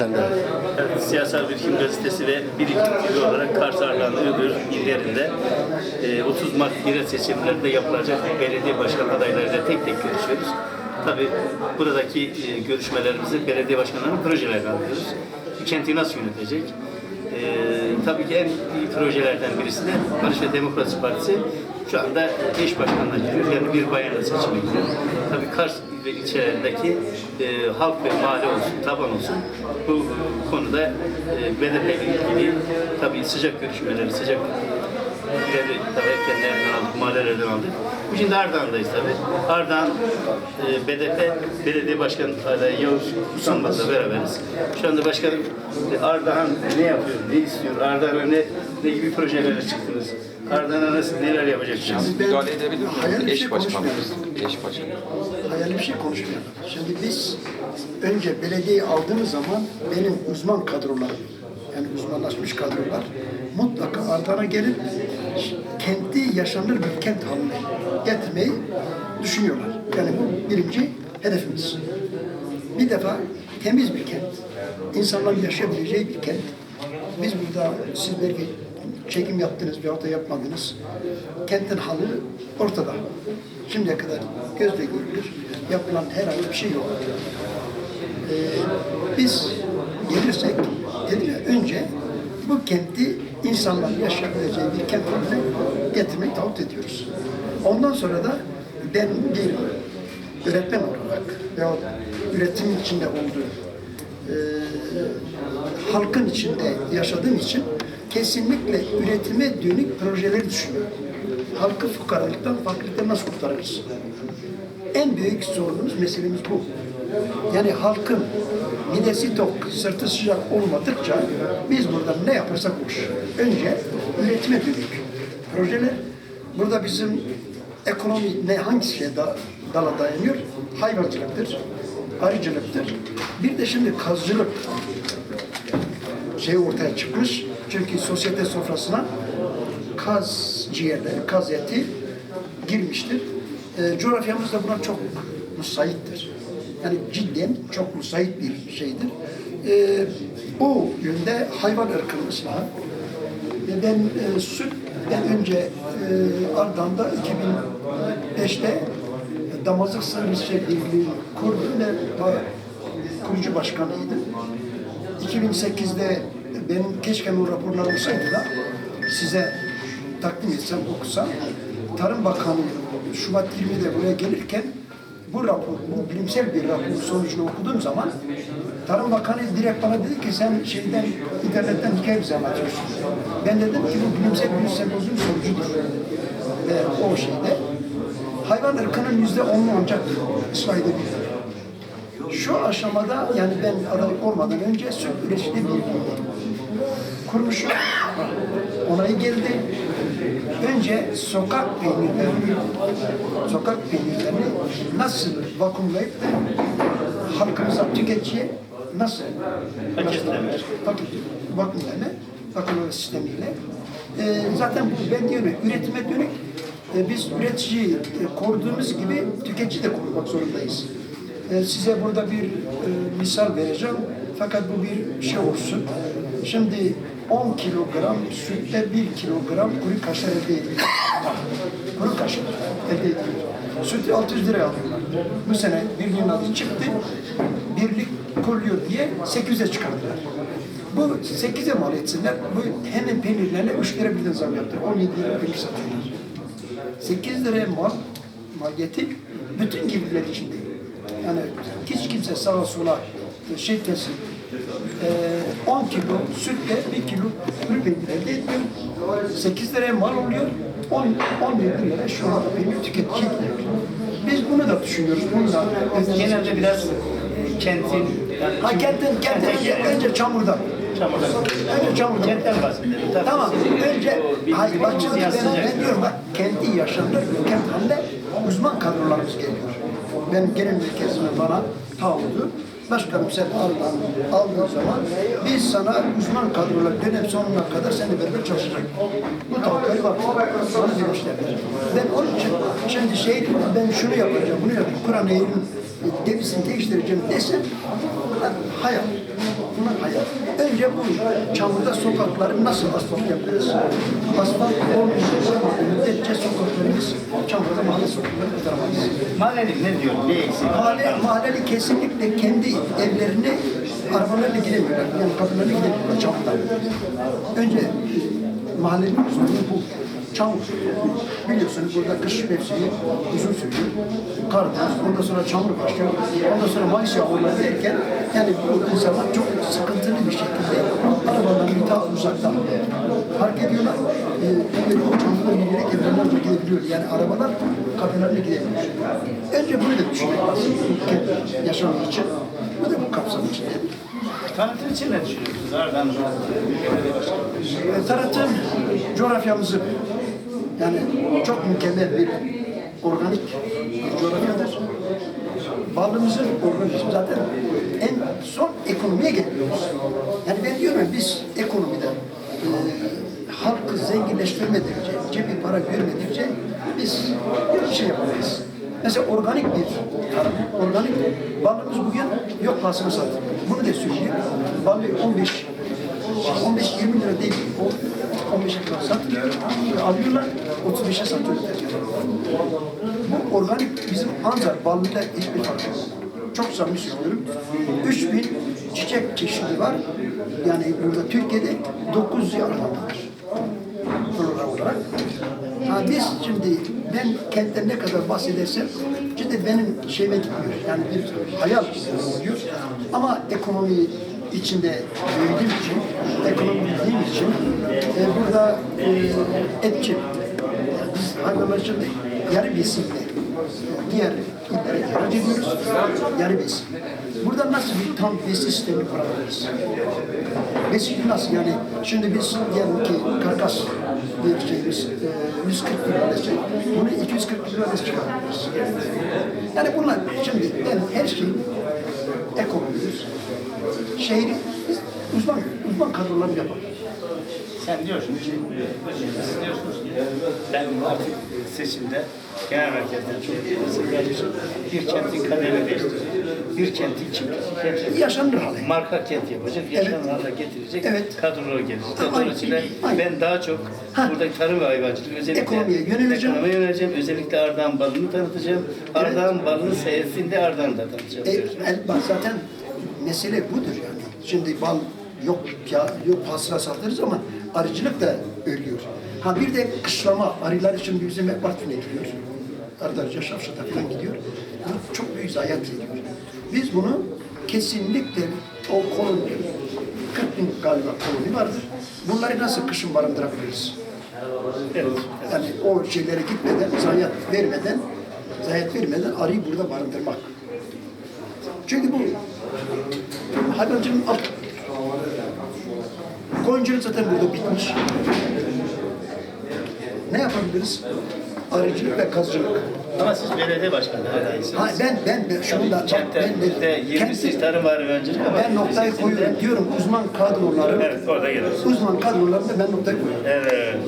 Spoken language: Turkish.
Evet, Siyasal Birikim Gazetesi ve Birikim olarak Kars Ardahan Iğdır illerinde e, 30 Mart yerel seçimlerinde yapılacak belediye başkan adaylarıyla tek tek görüşüyoruz. Tabii buradaki e, görüşmelerimizi belediye başkanlarının projelerine alıyoruz. Kenti nasıl yönetecek? E, tabii ki en iyi projelerden birisi de Barış ve Demokrasi Partisi şu anda eş başkanına giriyor. Yani bir bayanla seçime giriyor. Tabii Kars ve ilçelerindeki e, halk ve mahalle olsun, taban olsun bu konuda e, BDP ile ilgili tabii sıcak görüşmeleri, sıcak ileri tabii erkenlerden aldık, mahallelerden aldık. Şimdi Ardahan'dayız tabii. Ardahan e, BDP Belediye Başkanı adayı Yavuz Usanmaz'la beraberiz. Şu anda başkanım e, Ardahan ne yapıyor, ne istiyor, Ardahan'a ne, ne gibi projelerle çıktınız? Ardahan'a nasıl, neler yapacaksınız? Ben Müdahale edebilir hayal miyim? bir Eş şey başkanımız. konuşmuyorum. Eş başkan. Hayal bir şey konuşmuyorum. Şimdi biz önce belediyeyi aldığımız zaman benim uzman kadrolarım, yani uzmanlaşmış kadrolar mutlaka Ardahan'a gelip kenti yaşanır bir kent haline getirmeyi düşünüyorlar. Yani bu birinci hedefimiz. Bir defa temiz bir kent, insanların yaşayabileceği bir kent. Biz burada siz belki çekim yaptınız veyahut da yapmadınız. Kentin halı ortada. Şimdiye kadar gözle görülür. Yapılan herhangi bir şey yok. Ee, biz gelirsek dedim ya önce bu kenti insanların yaşayabileceği bir kent haline getirmeyi taahhüt ediyoruz. Ondan sonra da ben bir öğretmen olarak veyahut üretim içinde olduğum e, halkın içinde yaşadığım için kesinlikle üretime dönük projeleri düşünüyorum. Halkı fukaralıktan, fakirlikten nasıl kurtarırız? En büyük sorunumuz, meselemiz bu. Yani halkın midesi tok, sırtı sıcak olmadıkça biz burada ne yaparsak boş. Önce üretime dönük projeler. Burada bizim ekonomi ne hangi şeye da, dala dayanıyor? Hayvancılıktır, arıcılıktır. Bir de şimdi kazcılık şey ortaya çıkmış. Çünkü sosyete sofrasına kaz ciğerleri, kaz eti girmiştir. E, coğrafyamız da buna çok müsaittir. Yani cidden çok müsait bir şeydir. E, bu yönde hayvan ırkının ıslahı. E, ben e, süt, ben önce e, Ardahan'da 2005'te damazlık servisi ilgili kurdum ve kurucu başkanıydım. 2008'de benim keşke o raporlar olsaydı da size takdim etsem, okusam. Tarım Bakanı Şubat 20'de buraya gelirken bu rapor, bu bilimsel bir rapor sonucunu okuduğum zaman Tarım Bakanı direkt bana dedi ki sen şeyden internetten hikaye bize anlatıyorsun. Ben dedim ki bu bilimsel bir sempozyum sonucudur. Ve o şeyde hayvan ırkının yüzde onunu ancak ıslah edebilir. Şu aşamada yani ben aday olmadan önce süt üreticide bir kurmuşum. Onayı geldi. Önce sokak peynirlerini, sokak peynirlerini nasıl vakumlayıp da halkımıza tüketiciye nasıl Paketleme. paket vakumlama, vakumlama sistemiyle. Ee, zaten ben diyorum üretime dönük e, biz üreticiyi e, koruduğumuz gibi tüketici de korumak zorundayız. E, size burada bir e, misal vereceğim. Fakat bu bir şey olsun. Şimdi 10 kilogram sütte 1 kilogram kuru kaşar elde ediliyor. kuru kaşar elde ediliyor. Sütü 600 liraya alıyorlar. Bu sene birliğin adı çıktı. Birlik kuruluyor diye 800'e çıkardılar. Bu 8'e mal etsinler. Bu hemen peynirlerine 3 lira birden zam yaptı. 17 lira peynir satıyorlar. 8 liraya mal, maliyeti bütün gibiler içinde. Yani hiç kimse sağa sola şey kesin. Ee, 10 kilo sütle 1 kilo kuru peynir elde ediyor. 8 liraya mal oluyor. 10, 17 lira şu anda peynir tüketici. Biz bunu da düşünüyoruz. Bunu da Genelde biraz kentin, yani Ha kentin, kentin önce, çamurdan. Çamurdan. Önce çamurdan. Kentten bahsedelim. Tamam. Önce, hayır bak şimdi ben, ben diyorum bak kendi yaşamda kent uzman kadrolarımız geliyor. Ben genel merkezime bana taahhüdü. Başkanım sen aldın, aldığın zaman biz sana uzman kadrolar dönem sonuna kadar seninle beraber çalışacak. Bu taahhütleri var. Bana demişlerdir. Ben onun için şimdi şey ben şunu yapacağım, bunu yapacağım. Kur'an eğilim devizini değiştireceğim desem hayal. Buna Önce bu çamurda sokakları nasıl asfalt yapıyoruz? Asfalt olmayacak müddetçe sokaklarımız çamurda mahalle sokakları kurtaramayız. Mahalleli ne diyor? Ne eksik? Mahalle, mahalleli kesinlikle kendi evlerine arabalarla gidemiyorlar. Yani kadınlarla gidemiyorlar çamurdan. Önce mahallenin uzmanı bu. Çamur. Biliyorsunuz burada kış mevsimi uzun sürüyor. Kar var, ondan sonra çamur başlıyor. Ondan sonra Mayıs yağmurları derken yani bu insanlar çok sıkıntılı bir şekilde arabalarını daha uzaktan park ediyorlar. Böyle o çamurdan yürüyerek evlerine gidebiliyor. Yani arabalar kafelerine gidebiliyor. Önce da düşünmek lazım. Ülke yaşamı için. Bu da bu kapsam içinde. Tanıtım için ne düşünüyorsunuz? E, Tanıtım coğrafyamızı yani çok mükemmel bir organik bir coğrafyadır. Varlığımızın organizm zaten en son ekonomiye geliyoruz. Yani ben diyorum biz ekonomide e, halkı zenginleştirmedikçe, cebi para görmedikçe biz bir şey yapamayız. Mesela organik bir tarım, organik balığımız bugün yok pahasına satılıyor. Bunu da söyleyeyim. Balığı 15 15-20 lira değil, o 15 lira satılıyor. Alıyorlar, 35'e satıyorlar. Bu organik bizim ancak ballıda hiçbir fark yok. Çok samimi söylüyorum. 3000 çiçek çeşidi var. Yani burada Türkiye'de 9 yararlanır. Flora olarak. Ha biz şimdi ben kentten ne kadar bahsedersem şimdi benim şeyime gitmiyor. Yani bir hayal oluyor. Ama ekonomi içinde büyüdüğüm için, ekonomi bildiğim için e, burada e, etçi, biz hayvanlarcı yarı besinle diğer illere ihraç ediyoruz. Yarı besin. Burada nasıl bir tam besin sistemi kurabiliriz? Besin nasıl yani? Şimdi biz diyelim ki karkas bir şeyimiz e, 140 kilo desek, bunu 240 kilo des çıkartıyoruz. Yani bunlar şimdi ben her şeyi ekonomidir. Şehri uzman, uzman kadroları yapalım. Sen diyorsun ki, siz diyorsunuz ki ben artık seçimde genel merkezden çok bir kentin kaderini değiştirecek. Bir kenti, Yaşanır hale. marka kent yapacak, yaşanan hale getirecek Evet. kadrolar gelecek. Dolayısıyla Aynen. ben daha çok Ha. burada tarım ve hayvancılık özellikle Ekonomiye yöneleceğim. ekonomiye yöneleceğim. Özellikle Ardahan balını tanıtacağım. Ardahan balının sayesinde Ardahan'ı da tanıtacağım. E, el, zaten mesele budur yani. Şimdi bal yok ya yok pasına satırız ama arıcılık da ölüyor. Ha bir de kışlama arılar için bizim hep Bartın'a gidiyor. Ardarca, Şavşat'a falan gidiyor. Bu çok büyük zayiat ediyor. Biz bunu kesinlikle o koloni, 40 bin galiba koloni vardır. Bunları nasıl kışın barındırabiliriz? Evet. Yani o şeylere gitmeden, zayiat vermeden, zayiat vermeden arıyı burada barındırmak. Çünkü bu hayvancılığın alt. Koyunculuk zaten burada bitmiş. Ne yapabiliriz? Arıcılık ve kazcılık. Ama siz belediye başkanı adaysınız. Ha, ben, ben, ben şunu da, Kentte ben de, 28 kendi- tarım var hayvancılık ama ben noktayı koyuyorum. Diyorum uzman kadroları, Evet orada geliriz. uzman kadrolarında ben noktayı koyuyorum. Evet.